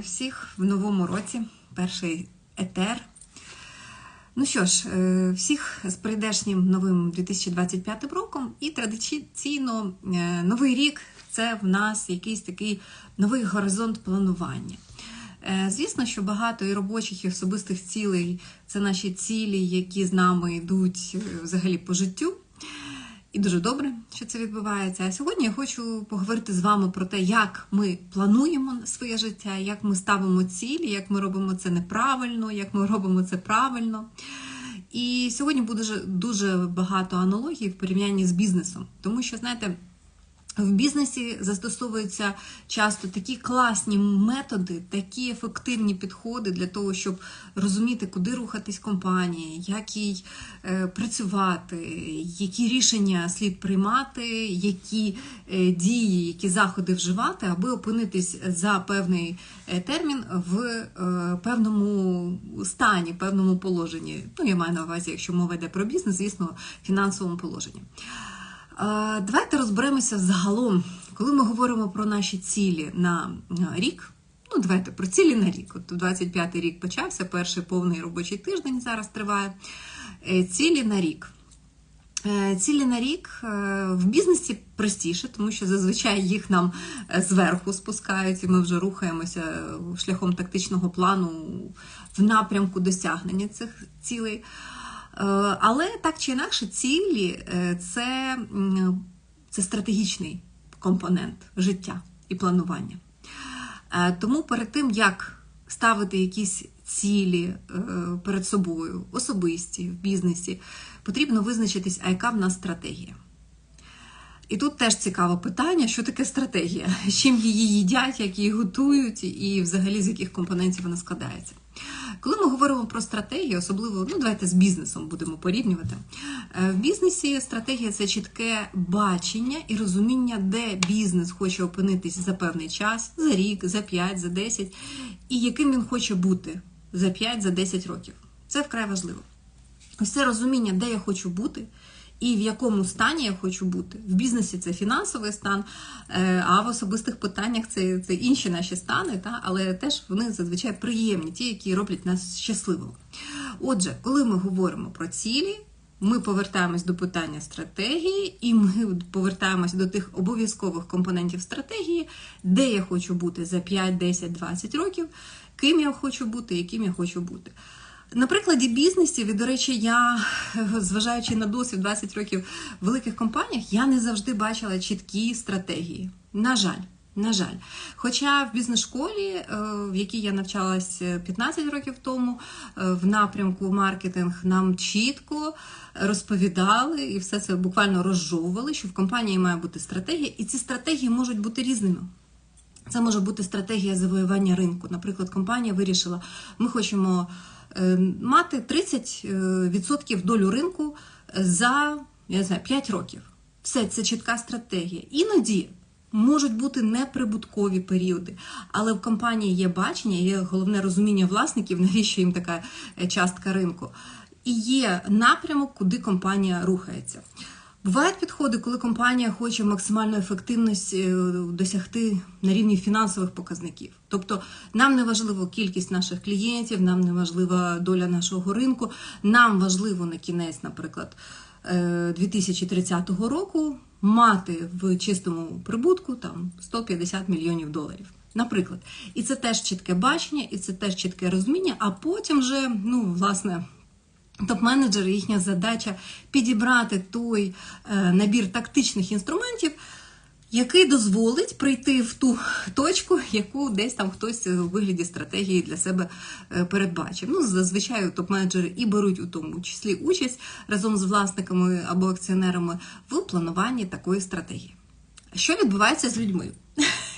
Вітаю всіх в новому році, перший етер. Ну що ж, е, всіх з прийдешнім новим 2025 роком, і традиційно е, новий рік це в нас якийсь такий новий горизонт планування. Е, Звісно, що багато і робочих, і особистих цілей це наші цілі, які з нами йдуть взагалі по життю. І дуже добре, що це відбувається. А сьогодні я хочу поговорити з вами про те, як ми плануємо своє життя, як ми ставимо цілі, як ми робимо це неправильно, як ми робимо це правильно. І сьогодні буде дуже, багато аналогій в порівнянні з бізнесом, тому що, знаєте, в бізнесі застосовуються часто такі класні методи, такі ефективні підходи для того, щоб розуміти, куди рухатись компанії, як їй е, працювати, які рішення слід приймати, які е, дії, які заходи вживати, аби опинитись за певний е, термін в певному стані, певному положенні. Ну, я маю на увазі, якщо мова йде про бізнес, звісно, фінансовому положенні. Е, Давайте розберемося загалом, коли ми говоримо про наші цілі на рік. Ну, давайте про цілі на рік. От 25-й рік почався, перший повний робочий тиждень зараз триває. Е, Цілі на рік. Е, Цілі на рік е, в бізнесі простіше, тому що зазвичай їх нам е, зверху спускають, і ми вже рухаємося шляхом тактичного плану в напрямку досягнення цих цілей. Е, Але так чи інакше, цілі е, це, це стратегічний компонент життя і планування. Е, Тому перед тим, як ставити якісь цілі перед собою, особисті в бізнесі, потрібно визначитись, а яка в нас стратегія. І тут теж цікаве питання, що таке стратегія, чим її їдять, як її готують, і взагалі з яких компонентів вона складається. Коли ми говоримо про стратегію, особливо ну давайте з бізнесом будемо порівнювати. Е, В бізнесі стратегія це чітке бачення і розуміння, де бізнес хоче опинитись за певний час, за рік, за 5, за 10, і яким він хоче бути за 5, за 10 років. Це вкрай важливо. Ось це розуміння, де я хочу бути. І в якому стані я хочу бути. В бізнесі це фінансовий стан, е, а в особистих питаннях це, це інші наші стани, та? але теж вони зазвичай приємні, ті, які роблять нас щасливими. Отже, коли ми говоримо про цілі, ми повертаємось до питання стратегії, і ми повертаємось до тих обов'язкових компонентів стратегії, де я хочу бути за 5, 10, 20 років, ким я хочу бути, яким я хочу бути. На прикладі бізнесів, і, до речі, я, зважаючи на досвід 20 років в великих компаніях, я не завжди бачила чіткі стратегії. На жаль, на жаль. Хоча в бізнес-школі, е, в якій я навчалась 15 років тому, е, в напрямку маркетинг нам чітко розповідали і все це буквально розжовували, що в компанії має бути стратегія, і ці стратегії можуть бути різними. Це може бути стратегія завоювання ринку. Наприклад, компанія вирішила, ми хочемо е, мати 30% долю ринку за я не знаю, 5 років. Все, це чітка стратегія. Іноді можуть бути неприбуткові періоди, але в компанії є бачення, є головне розуміння власників, навіщо їм така е, частка ринку. І є напрямок, куди компанія рухається. Бувають підходи, коли компанія хоче максимальну ефективність е, досягти на рівні фінансових показників. Тобто нам не важливо кількість наших клієнтів, нам не важлива доля нашого ринку. Нам важливо на кінець, наприклад, е, 2030 року мати в чистому прибутку там 150 мільйонів доларів. Наприклад, і це теж чітке бачення, і це теж чітке розуміння. А потім вже, ну, власне. Топ-менеджери, їхня задача підібрати той е, набір тактичних інструментів, який дозволить прийти в ту точку, яку десь там хтось у вигляді стратегії для себе е, передбачив. Ну, зазвичай топ-менеджери і беруть у тому числі участь разом з власниками або акціонерами в плануванні такої стратегії. Що відбувається з людьми?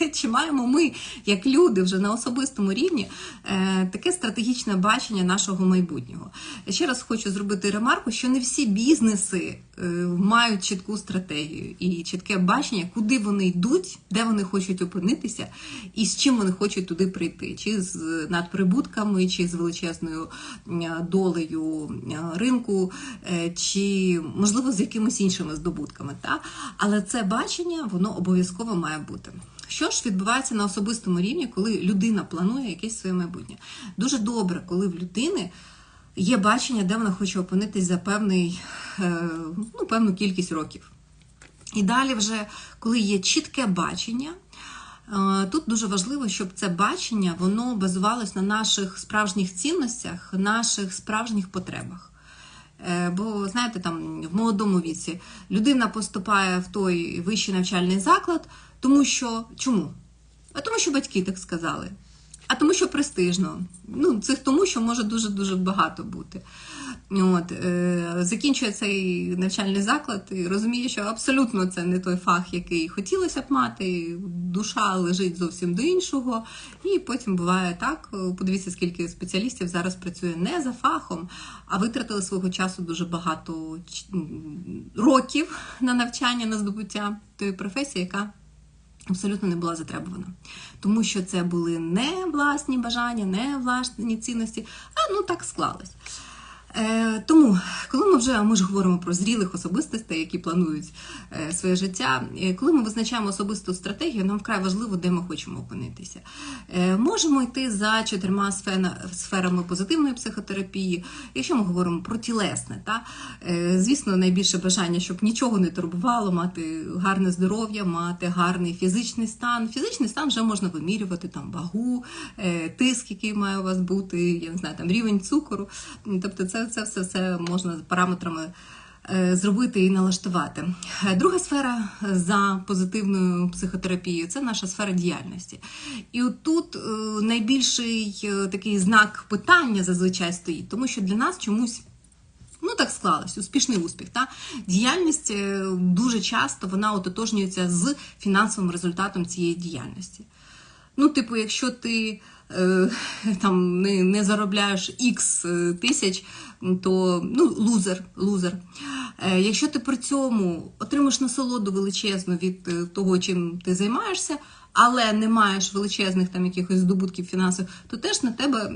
Чи маємо ми, як люди, вже на особистому рівні е, таке стратегічне бачення нашого майбутнього? Ще раз хочу зробити ремарку, що не всі бізнеси е, мають чітку стратегію і чітке бачення, куди вони йдуть, де вони хочуть опинитися і з чим вони хочуть туди прийти, чи з надприбутками, чи з величезною долею ринку, е, чи можливо з якимись іншими здобутками. Та? Але це бачення воно обов'язково має бути. Що ж відбувається на особистому рівні, коли людина планує якесь своє майбутнє? Дуже добре, коли в людини є бачення, де вона хоче опинитись за певний, е, ну, певну кількість років. І далі, вже, коли є чітке бачення, е, тут дуже важливо, щоб це бачення воно базувалось на наших справжніх цінностях, наших справжніх потребах. Е, Бо, знаєте, там в молодому віці людина поступає в той вищий навчальний заклад, тому що чому? А тому, що батьки так сказали. А тому, що престижно. Ну, це тому, що може дуже-дуже багато бути. От, е, закінчує цей навчальний заклад і розуміє, що абсолютно це не той фах, який хотілося б мати. Душа лежить зовсім до іншого. І потім буває так. Подивіться, скільки спеціалістів зараз працює не за фахом, а витратили свого часу дуже багато років на навчання, на здобуття тої професії, яка абсолютно не була затребувана. Тому що це були не власні бажання, не власні цінності, а ну так склалось. Е, тому, коли ми вже ми ж говоримо про зрілих особистостей, які планують е, своє життя, е, коли ми визначаємо особисту стратегію, нам вкрай важливо, де ми хочемо опинитися. Можемо йти за чотирма сферами позитивної психотерапії. Якщо ми говоримо про тілесне, та звісно, найбільше бажання, щоб нічого не турбувало, мати гарне здоров'я, мати гарний фізичний стан. Фізичний стан вже можна вимірювати там вагу, тиск, який має у вас бути, я не знаю, там рівень цукору. Тобто, це, це все, все можна параметрами. е, Зробити і налаштувати. Е, Друга сфера за позитивною психотерапією це наша сфера діяльності. І от тут е, найбільший е, такий знак питання зазвичай стоїть, тому що для нас чомусь Ну, так склалось, успішний успіх. Та? Діяльність е, дуже часто вона ототожнюється з фінансовим результатом цієї діяльності. Ну, типу, якщо ти е, там не, не заробляєш X тисяч, то ну, лузер. лузер. Е, якщо ти при цьому отримаєш насолоду величезну від е, того, чим ти займаєшся, але не маєш величезних там якихось здобутків фінансових, то теж на тебе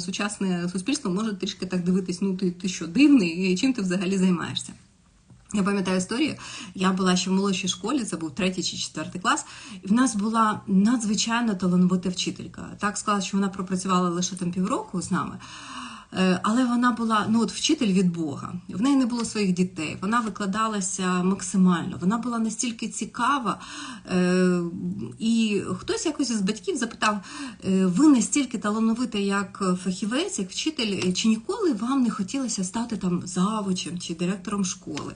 сучасне суспільство може трішки так дивитись, ну ти, ти що дивний, чим ти взагалі займаєшся. Я пам'ятаю історію. Я була ще в молодшій школі, це був третій чи четвертий клас, і в нас була надзвичайно талановита вчителька. Так склалося, що вона пропрацювала лише там півроку з нами. Е, Але вона була ну от вчитель від Бога. В неї не було своїх дітей. Вона викладалася максимально. Вона була настільки цікава. Е, хтось якось із батьків запитав: «Е, ви настільки талановита, як фахівець, як вчитель, чи ніколи вам не хотілося стати там завучем чи директором школи?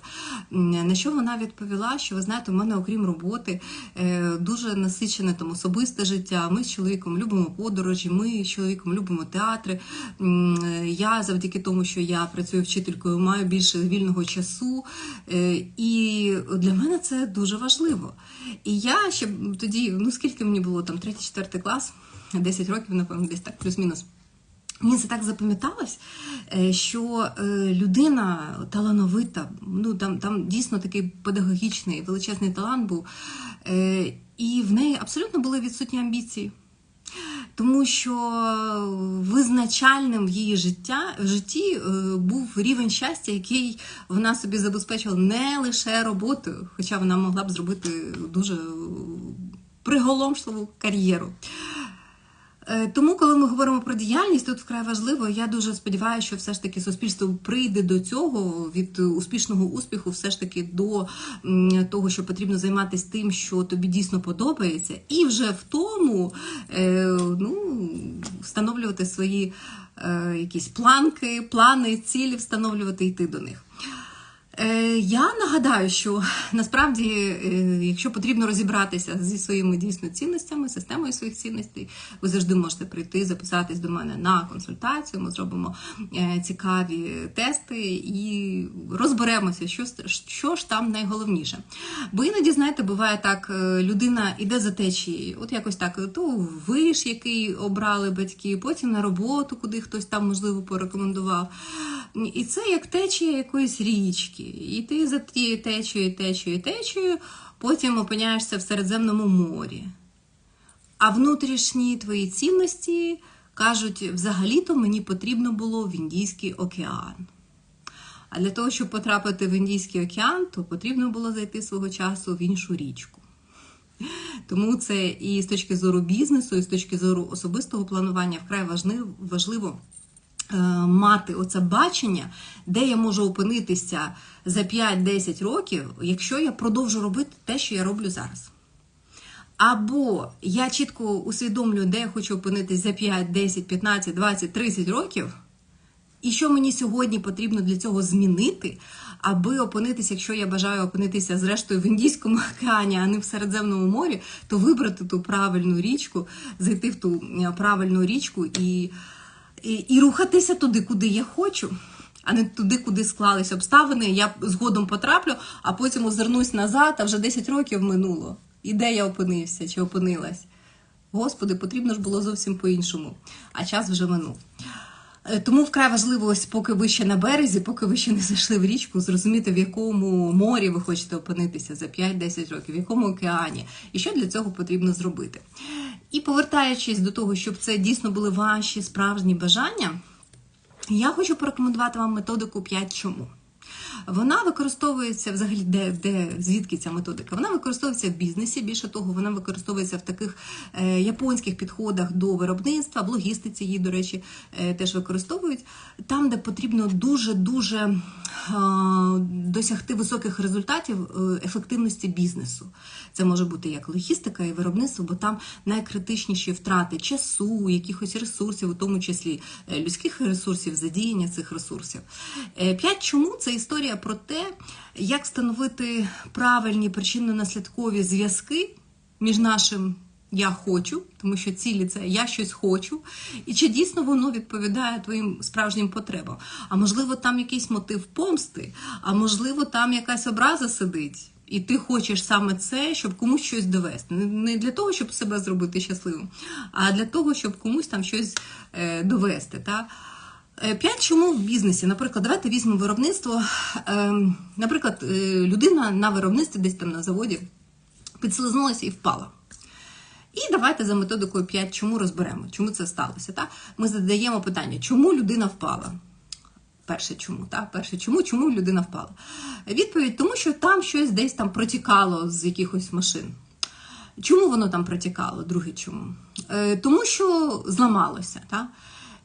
На що вона відповіла, що ви знаєте, у мене, окрім роботи, е, дуже насичене там особисте життя. Ми з чоловіком любимо подорожі, ми з чоловіком любимо театри. Я завдяки тому, що я працюю вчителькою, маю більше вільного часу. Е, І для мене це дуже важливо. І я ще тоді, ну скільки мені було там, третій, четвертий клас, 10 років, напевно, десь так, плюс-мінус. Мені це так запам'яталось, е, що е, людина талановита, ну там, там дійсно такий педагогічний, величезний талант був, е, і в неї абсолютно були відсутні амбіції. Тому що визначальним в її життя в житті був рівень щастя, який вона собі забезпечила не лише роботою, хоча вона могла б зробити дуже приголомшливу кар'єру. Е, Тому, коли ми говоримо про діяльність, тут вкрай важливо. Я дуже сподіваюся, що все ж таки суспільство прийде до цього від успішного успіху, все ж таки до того, що потрібно займатися тим, що тобі дійсно подобається, і вже в тому е, ну, встановлювати свої е, якісь планки, плани, цілі, встановлювати йти до них. Е, Я нагадаю, що насправді, е, якщо потрібно розібратися зі своїми дійсно цінностями, системою своїх цінностей, ви завжди можете прийти, записатись до мене на консультацію. Ми зробимо е, цікаві тести і розберемося, що, що ж там найголовніше. Бо іноді, знаєте, буває так, людина іде за течією, от якось так, то виш, який обрали батьки, потім на роботу, куди хтось там можливо порекомендував. І це як течія якоїсь річки. І ти за тією течією, течією, течією, потім опиняєшся в Середземному морі. А внутрішні твої цінності кажуть, взагалі-то мені потрібно було в Індійський океан. А для того, щоб потрапити в Індійський океан, то потрібно було зайти свого часу в іншу річку. Тому це і з точки зору бізнесу, і з точки зору особистого планування вкрай важливо, мати оце бачення, де я можу опинитися за 5-10 років, якщо я продовжу робити те, що я роблю зараз. Або я чітко усвідомлюю, де я хочу опинитися за 5, 10, 15, 20, 30 років, і що мені сьогодні потрібно для цього змінити, аби опинитися, якщо я бажаю опинитися зрештою в Індійському океані, а не в Середземному морі, то вибрати ту правильну річку, зайти в ту е, правильну річку і, і, рухатися туди, куди я хочу. А не туди, куди склались обставини, я згодом потраплю, а потім озирнусь назад, а вже 10 років минуло. І де я опинився чи опинилась? Господи, потрібно ж було зовсім по-іншому, а час вже минув. Е, Тому вкрай важливо, ось поки ви ще на березі, поки ви ще не зайшли в річку, зрозуміти, в якому морі ви хочете опинитися за 5-10 років, в якому океані, і що для цього потрібно зробити. І повертаючись до того, щоб це дійсно були ваші справжні бажання, я хочу порекомендувати вам методику 5 чому. Вона використовується взагалі, де, де звідки ця методика? Вона використовується в бізнесі. Більше того, вона використовується в таких е, японських підходах до виробництва, в логістиці її, до речі, е, теж використовують. Там, де потрібно дуже дуже е, досягти високих результатів е, ефективності бізнесу. Це може бути як логістика і виробництво, бо там найкритичніші втрати часу, якихось ресурсів, у тому числі е, людських ресурсів, задіяння цих ресурсів. Е, П'ять чому це історія про те, як встановити правильні причинно-наслідкові зв'язки між нашим. Я хочу, тому що цілі це я щось хочу, і чи дійсно воно відповідає твоїм справжнім потребам? А можливо, там якийсь мотив помсти, а можливо, там якась образа сидить, і ти хочеш саме це, щоб комусь щось довести. Не- Не для того, щоб себе зробити щасливим, а для того, щоб комусь там щось е, довести. Та? Е, П'ять чому в бізнесі. Наприклад, давайте візьмемо виробництво. Ем, Наприклад, е, людина на виробництві десь там на заводі підслизнулася і впала. І давайте за методикою 5 чому розберемо, чому це сталося. Та? Ми задаємо питання, чому людина впала? Перше чому, так? Перше чому, чому людина впала? Відповідь, тому що там щось десь там протікало з якихось машин. Чому воно там протікало? Друге чому? Е, тому що зламалося. Так?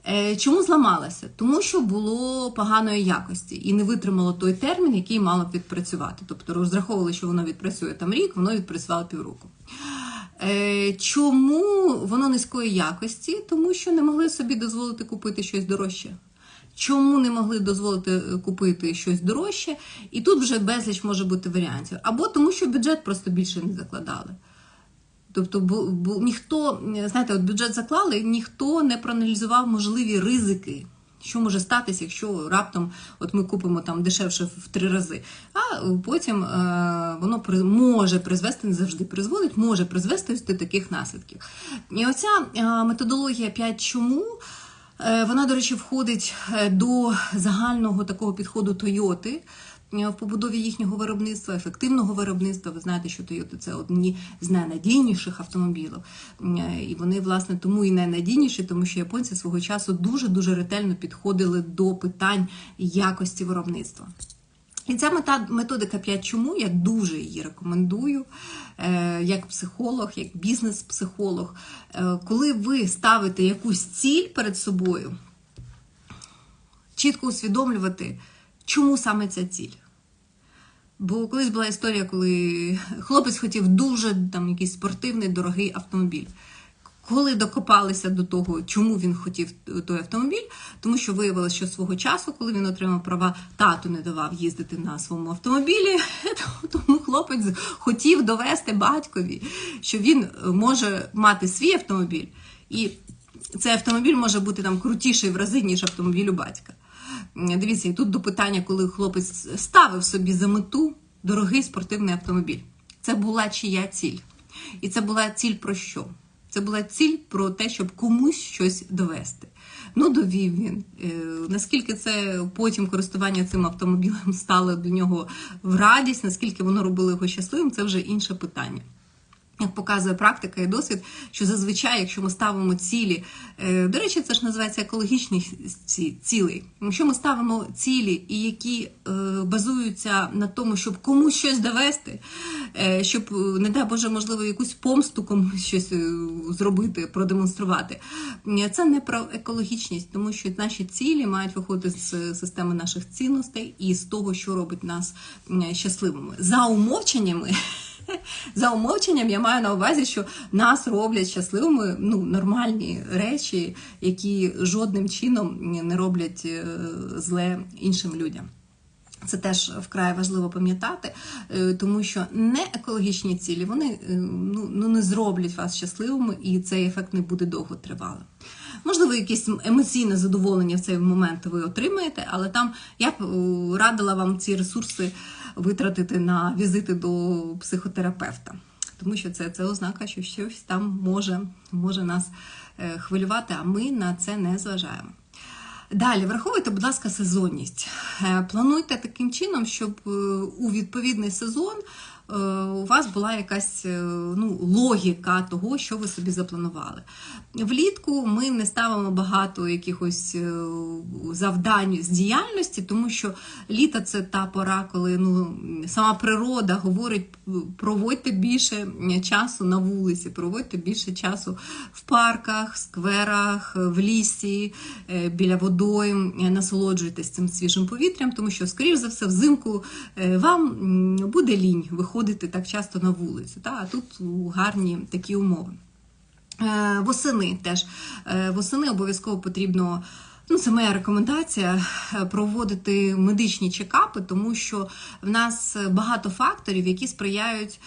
Е, чому зламалося? Тому що було поганої якості і не витримало той термін, який мало б відпрацювати. Тобто розраховували, що воно відпрацює там рік, воно відпрацювало півроку. Е, Чому воно низької якості? Тому що не могли собі дозволити купити щось дорожче. Чому не могли дозволити е, купити щось дорожче? І тут вже безліч може бути варіантів. Або тому, що бюджет просто більше не закладали. Тобто, бу, бу, ніхто, знаєте, от бюджет заклали, ніхто не проаналізував можливі ризики. Що може статися, якщо раптом от ми купимо там дешевше в три рази, а потім е, воно при, може призвести, не завжди призводить, може призвести до таких наслідків. І оця е, методологія 5 чому. Е, Вона, до речі, входить е, до загального такого підходу Тойоти в побудові їхнього виробництва, ефективного виробництва. Ви знаєте, що Toyota – це одні з найнадійніших автомобілів. Е, І вони, власне, тому і найнадійніші, тому що японці свого часу дуже-дуже ретельно підходили до питань якості виробництва. І ця мета, методика 5 чому я дуже її рекомендую е, як психолог, як бізнес-психолог. Е, коли ви ставите якусь ціль перед собою, чітко усвідомлювати, чому саме ця ціль. Бо колись була історія, коли хлопець хотів дуже там якийсь спортивний, дорогий автомобіль. Коли докопалися до того, чому він хотів той автомобіль, тому що виявилося, що свого часу, коли він отримав права, тато не давав їздити на своєму автомобілі, тому хлопець хотів довести батькові, що він може мати свій автомобіль, і цей автомобіль може бути там крутіший в рази, ніж автомобіль у батька. Дивіться, і тут до питання, коли хлопець ставив собі за мету дорогий спортивний автомобіль. Це була чия ціль? І це була ціль про що? Це була ціль про те, щоб комусь щось довести. Ну, довів він. Е, наскільки це потім користування цим автомобілем стало для нього в радість, наскільки воно робило його щасливим, це вже інше питання. Як показує практика і досвід, що зазвичай, якщо ми ставимо цілі, е, до речі, це ж називається екологічні ці- цілі. Якщо ми ставимо цілі, і які е, базуються на тому, щоб комусь щось довести, е, щоб, не дай Боже, можливо, якусь помсту комусь щось зробити, продемонструвати, це не про екологічність, тому що наші цілі мають виходити з системи наших цінностей і з того, що робить нас щасливими. За умовченнями. За умовченням я маю на увазі, що нас роблять щасливими ну, нормальні речі, які жодним чином не роблять е, зле іншим людям. Це теж вкрай важливо пам'ятати, е, тому що не екологічні цілі вони е, ну, ну, не зроблять вас щасливими, і цей ефект не буде довго тривалим. Можливо, якесь емоційне задоволення в цей момент ви отримаєте, але там я б радила вам ці ресурси витратити на візити до психотерапевта, тому що це, це ознака, що щось там може, може нас е, хвилювати, а ми на це не зважаємо. Далі, враховуйте, будь ласка, сезонність. Е, Плануйте таким чином, щоб е, у відповідний сезон у вас була якась е, ну, логіка того, що ви собі запланували. Влітку ми не ставимо багато якихось е, завдань з діяльності, тому що літо це та пора, коли ну, сама природа говорить, проводьте більше часу на вулиці, проводьте більше часу в парках, скверах, в лісі, е, біля водойм, е, насолоджуйтесь цим свіжим повітрям, тому що, скоріш за все, взимку е, вам буде лінь виходити так часто на вулицю. Та? А тут гарні такі умови. Е, Восени теж Е, восени обов'язково потрібно. Ну, це моя рекомендація е, проводити медичні чекапи, тому що в нас багато факторів, які сприяють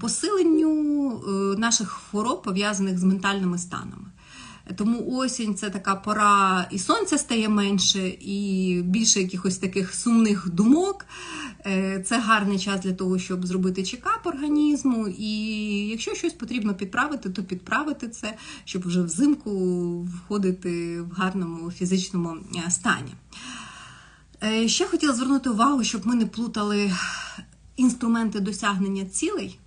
посиленню наших хвороб, пов'язаних з ментальними станами. Тому осінь це така пора, і сонця стає менше, і більше якихось таких сумних думок. Е, Це гарний час для того, щоб зробити чекап організму. І якщо щось потрібно підправити, то підправити це, щоб вже взимку входити в гарному фізичному е, стані. Е, Ще хотіла звернути увагу, щоб ми не плутали інструменти досягнення цілей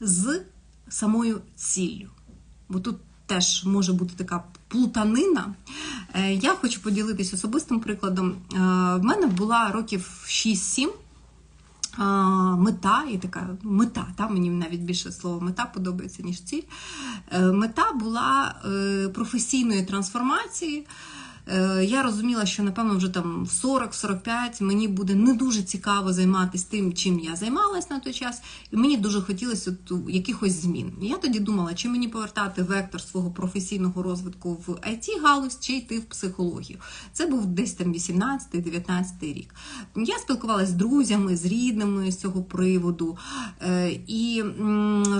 з самою ціллю. Бо тут теж може бути така плутанина. Е, Я хочу поділитися особистим прикладом. Е, В мене була років 6-7 мета, і така мета, та, мені навіть більше слово мета подобається, ніж ціль. Е, Мета була е, професійної трансформації. Е, Я розуміла, що напевно вже там в 40-45 мені буде не дуже цікаво займатися тим, чим я займалась на той час, і мені дуже хотілося от якихось змін. Я тоді думала, чи мені повертати вектор свого професійного розвитку в it галузь чи йти в психологію. Це був десь там 18-19 рік. Я спілкувалася з друзями, з рідними з цього приводу е, і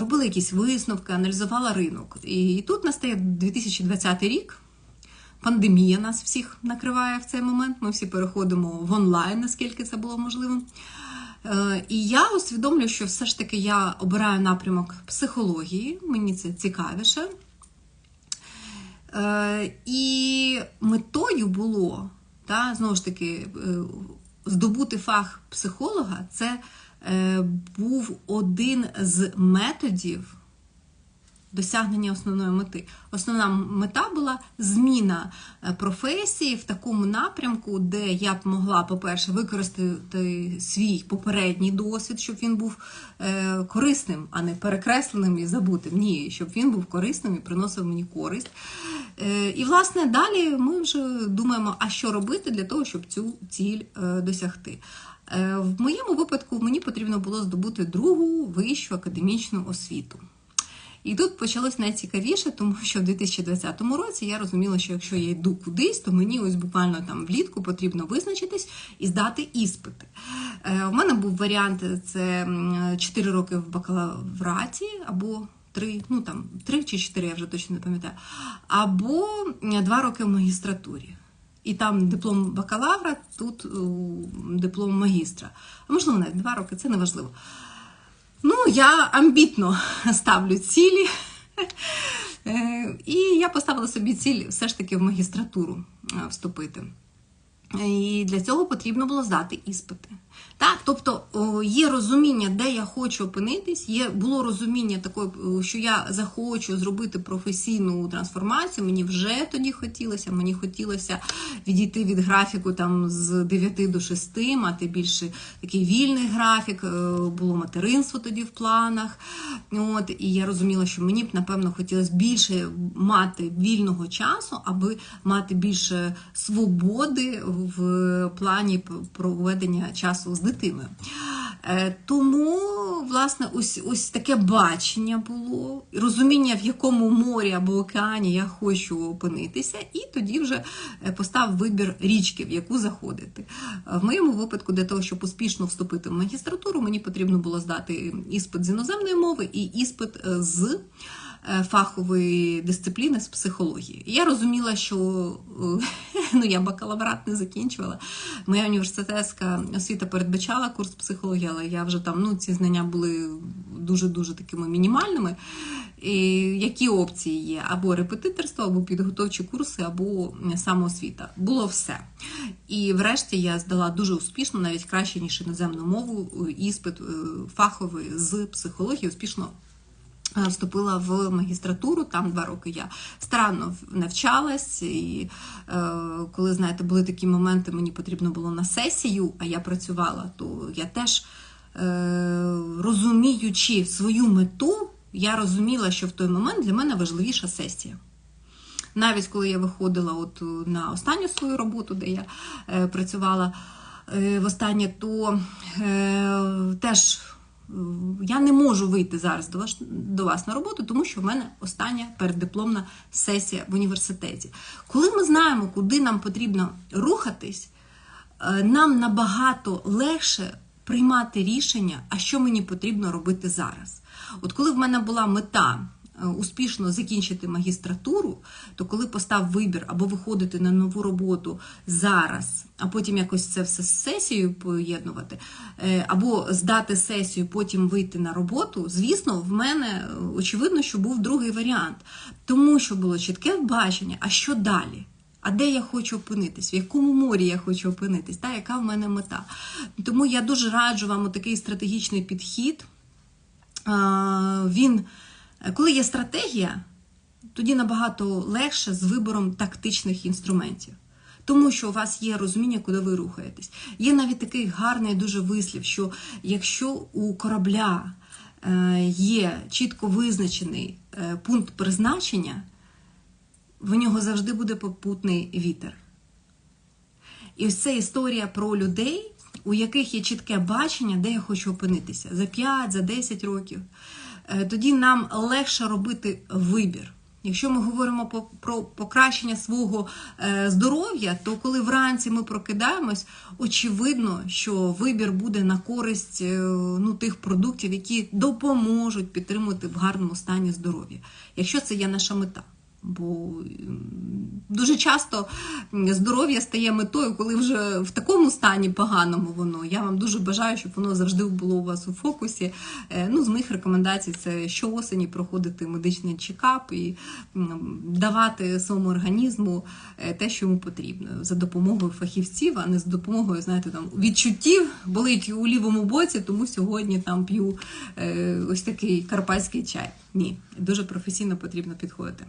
робила якісь висновки, аналізувала ринок. І тут настає 2020 рік. Пандемія нас всіх накриває в цей момент. Ми всі переходимо в онлайн, наскільки це було можливо. Е, І я усвідомлюю, що все ж таки я обираю напрямок психології, мені це цікавіше. Е, І метою було, та, знову ж таки, е, здобути фах психолога це був один з методів досягнення основної мети. Основна мета була зміна е, професії в такому напрямку, де я б могла, по-перше, використати свій попередній досвід, щоб він був е, корисним, а не перекресленим і забутим. Ні, щоб він був корисним і приносив мені користь. Е, І, власне, далі ми вже думаємо, а що робити для того, щоб цю ціль досягти. В моєму випадку мені потрібно було здобути другу вищу академічну освіту. І тут почалось найцікавіше, тому що в 2020 році я розуміла, що якщо я йду кудись, то мені ось буквально там влітку потрібно визначитись і здати іспити. Е, У мене був варіант це 4 роки в бакалавраті або 3, ну там 3 чи 4, я вже точно не пам'ятаю, або 2 роки в магістратурі. І там диплом бакалавра, тут диплом магістра. А можливо, навіть 2 роки, це не важливо. Ну, я амбітно ставлю цілі. Е, І я поставила собі ціль все ж таки в магістратуру вступити. І для цього потрібно було здати іспити. Так, тобто є розуміння, де я хочу опинитись, є було розуміння такої, що я захочу зробити професійну трансформацію. Мені вже тоді хотілося. Мені хотілося відійти від графіку там з 9 до 6, мати більше такий вільний графік. е, Було материнство тоді в планах. От і я розуміла, що мені б напевно хотілося більше мати вільного часу, аби мати більше свободи в плані проведення часу з дитиною. Е, Тому, власне, ось, ось таке бачення було, розуміння, в якому морі або океані я хочу опинитися, і тоді вже е, постав вибір річки, в яку заходити. В моєму випадку, для того, щоб успішно вступити в магістратуру, мені потрібно було здати іспит з іноземної мови і іспит е, з фахової дисципліни з психології. Я розуміла, що е, ну, я бакалаврат не закінчувала. Моя університетська освіта передбачала курс психології, але я вже там ну, ці знання були дуже-дуже такими мінімальними. І які опції є? Або репетиторство, або підготовчі курси, або самоосвіта. Було все. І врешті я здала дуже успішно, навіть краще, ніж іноземну мову, іспит е, фаховий з психології, успішно е, вступила в магістратуру. Там два роки я старанно навчалась. І е, коли, знаєте, були такі моменти, мені потрібно було на сесію, а я працювала, то я теж е, розуміючи свою мету, я розуміла, що в той момент для мене важливіша сесія. Навіть коли я виходила от на останню свою роботу, де я е, працювала е, востаннє, то е, теж е, я не можу вийти зараз до вас, до вас на роботу, тому що в мене остання переддипломна сесія в університеті. Коли ми знаємо, куди нам потрібно рухатись, е, нам набагато легше приймати рішення, а що мені потрібно робити зараз. От коли в мене була мета успішно закінчити магістратуру, то коли постав вибір або виходити на нову роботу зараз, а потім якось це все з сесією поєднувати, е, або здати сесію, потім вийти на роботу, звісно, в мене е, очевидно, що був другий варіант, тому що було чітке бачення, а що далі? А де я хочу опинитись, в якому морі я хочу опинитись, та яка в мене мета. Тому я дуже раджу вам такий стратегічний підхід. Він, коли є стратегія, тоді набагато легше з вибором тактичних інструментів. Тому що у вас є розуміння, куди ви рухаєтесь. Є навіть такий гарний дуже вислів, що якщо у корабля е, є чітко визначений е, пункт призначення, в нього завжди буде попутний вітер. І ось це історія про людей, у яких є чітке бачення, де я хочу опинитися за 5, за 10 років. Е, Тоді нам легше робити вибір. Якщо ми говоримо про покращення свого е, здоров'я, то коли вранці ми прокидаємось, очевидно, що вибір буде на користь е, ну, тих продуктів, які допоможуть підтримувати в гарному стані здоров'я, якщо це є наша мета. Бо дуже часто здоров'я стає метою, коли вже в такому стані поганому воно. Я вам дуже бажаю, щоб воно завжди було у вас у фокусі. Е, Ну, з моїх рекомендацій це щоосені проходити медичний чекап і давати своєму організму е, те, що йому потрібно, за допомогою фахівців, а не з допомогою, знаєте, там відчуттів болить у лівому боці, тому сьогодні там п'ю е, ось такий карпатський чай. Ні, дуже професійно потрібно підходити.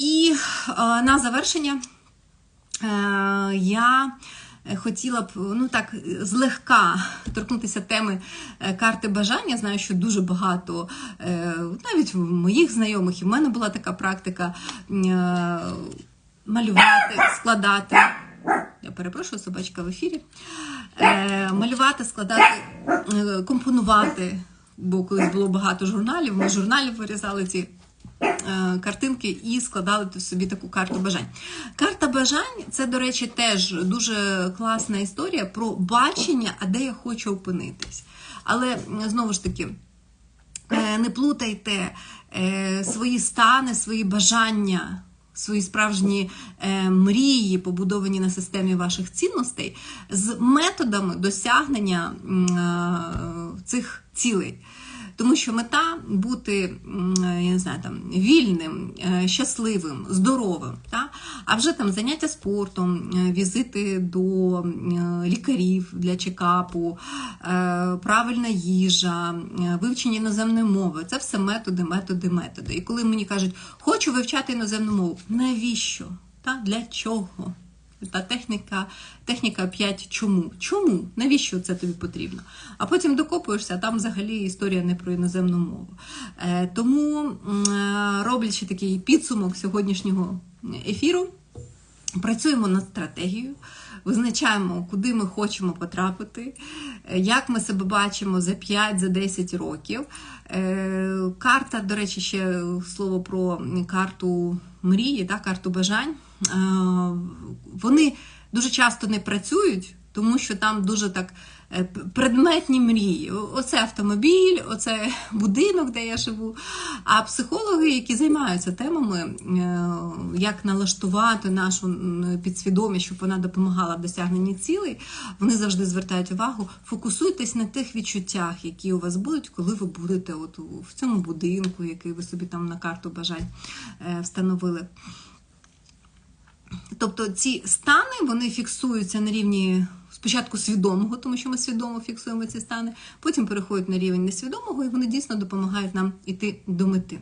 І е, на завершення е, я хотіла б ну так злегка торкнутися теми е, карти бажання. Знаю, що дуже багато, навіть в моїх знайомих, і в мене була така практика малювати, складати. Я перепрошую, собачка в ефірі. Малювати, складати, компонувати. Бо колись було багато журналів, ми журналів вирізали ці картинки і складали собі таку карту бажань. Карта бажань це, до речі, теж дуже класна історія про бачення, а де я хочу опинитись. Але знову ж таки. Е, Не плутайте е, свої стани, свої бажання, свої справжні е, мрії, побудовані на системі ваших цінностей, з методами досягнення е, цих цілей. Тому що мета бути я не знаю, там, вільним, е, щасливим, здоровим. Та? А вже там заняття спортом, е, візити до е, лікарів для чекапу, е, правильна їжа, е, вивчення іноземної мови це все методи, методи, методи. І коли мені кажуть, хочу вивчати іноземну мову, навіщо? Та? Для чого? Та техніка, техніка 5 чому? Чому? Навіщо це тобі потрібно? А потім докопуєшся, а там взагалі історія не про іноземну мову. Е, тому, е, роблячи такий підсумок сьогоднішнього ефіру, працюємо над стратегією, визначаємо, куди ми хочемо потрапити, е, як ми себе бачимо за 5-10 років. Е, Карта, до речі, ще слово про карту мрії, та, карту бажань. Е, Вони дуже часто не працюють, тому що там дуже так предметні мрії. Оце автомобіль, оце будинок, де я живу. А психологи, які займаються темами, е, як налаштувати нашу підсвідомість, щоб вона допомагала в досягненні цілей, вони завжди звертають увагу, фокусуйтесь на тих відчуттях, які у вас будуть, коли ви будете от в цьому будинку, який ви собі там на карту бажань е, встановили. Тобто ці стани вони фіксуються на рівні спочатку свідомого, тому що ми свідомо фіксуємо ці стани, потім переходять на рівень несвідомого, і вони дійсно допомагають нам іти до мети.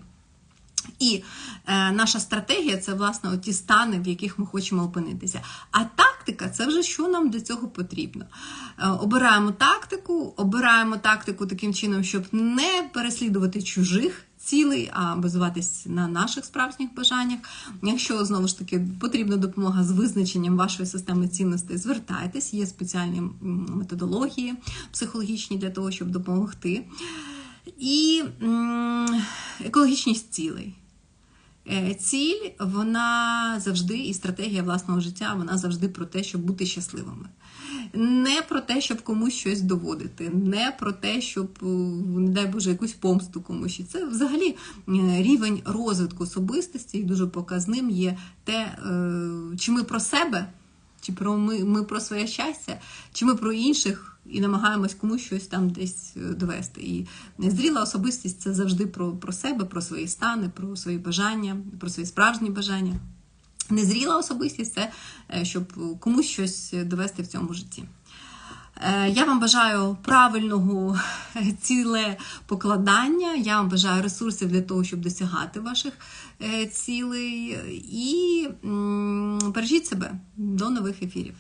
І е, наша стратегія це власне ті стани, в яких ми хочемо опинитися. А тактика це вже що нам для цього потрібно. Е, обираємо тактику, обираємо тактику таким чином, щоб не переслідувати чужих цілей, а базуватись на наших справжніх бажаннях. Якщо знову ж таки потрібна допомога з визначенням вашої системи цінностей, звертайтесь, є спеціальні методології психологічні для того, щоб допомогти. І екологічність цілей. Е, Ціль, вона завжди, і стратегія власного життя, вона завжди про те, щоб бути щасливими. Не про те, щоб комусь щось доводити, не про те, щоб, е, не дай Боже, якусь помсту комусь. Це взагалі е, рівень розвитку особистості, і дуже показним є те, е, чи ми про себе, чи про ми, ми про своє щастя, чи ми про інших і намагаємось комусь щось там десь довести. І зріла особистість це завжди про, про себе, про свої стани, про свої бажання, про свої справжні бажання. Незріла особистість це е, щоб комусь щось довести в цьому житті. Е, Я вам бажаю правильного ціле покладання. Я вам бажаю ресурсів для того, щоб досягати ваших е, цілей. І бережіть себе до нових ефірів.